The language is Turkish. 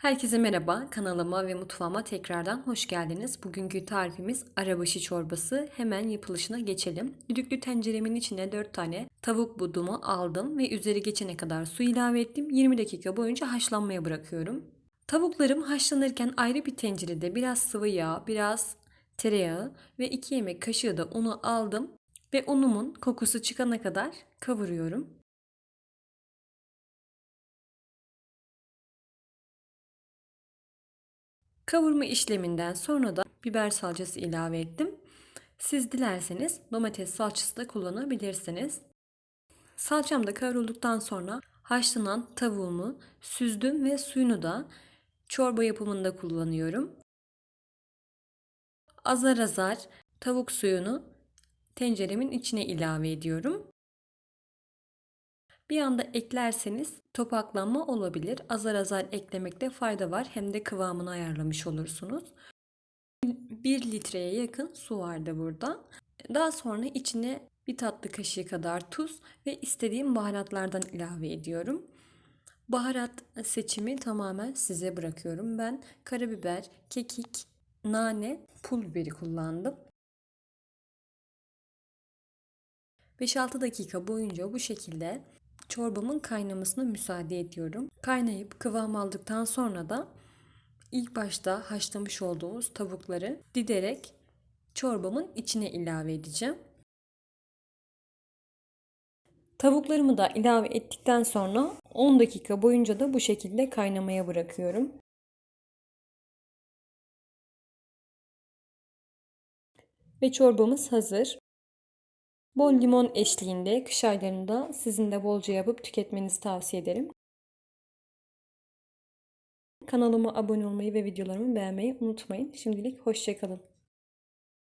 Herkese merhaba. Kanalıma ve mutfağıma tekrardan hoş geldiniz. Bugünkü tarifimiz arabaşı çorbası. Hemen yapılışına geçelim. Düdüklü tenceremin içine 4 tane tavuk budumu aldım ve üzeri geçene kadar su ilave ettim. 20 dakika boyunca haşlanmaya bırakıyorum. Tavuklarım haşlanırken ayrı bir tencerede biraz sıvı yağ, biraz tereyağı ve 2 yemek kaşığı da unu aldım ve unumun kokusu çıkana kadar kavuruyorum. Kavurma işleminden sonra da biber salçası ilave ettim. Siz dilerseniz domates salçası da kullanabilirsiniz. Salçam da kavrulduktan sonra haşlanan tavuğumu süzdüm ve suyunu da çorba yapımında kullanıyorum. Azar azar tavuk suyunu tenceremin içine ilave ediyorum. Bir anda eklerseniz topaklanma olabilir. Azar azar eklemekte fayda var. Hem de kıvamını ayarlamış olursunuz. 1 litreye yakın su vardı burada. Daha sonra içine bir tatlı kaşığı kadar tuz ve istediğim baharatlardan ilave ediyorum. Baharat seçimi tamamen size bırakıyorum. Ben karabiber, kekik, nane, pul biberi kullandım. 5-6 dakika boyunca bu şekilde çorbamın kaynamasına müsaade ediyorum. Kaynayıp kıvam aldıktan sonra da ilk başta haşlamış olduğumuz tavukları diderek çorbamın içine ilave edeceğim. Tavuklarımı da ilave ettikten sonra 10 dakika boyunca da bu şekilde kaynamaya bırakıyorum. Ve çorbamız hazır. Bol limon eşliğinde kış aylarında sizin de bolca yapıp tüketmenizi tavsiye ederim. Kanalıma abone olmayı ve videolarımı beğenmeyi unutmayın. Şimdilik hoşçakalın.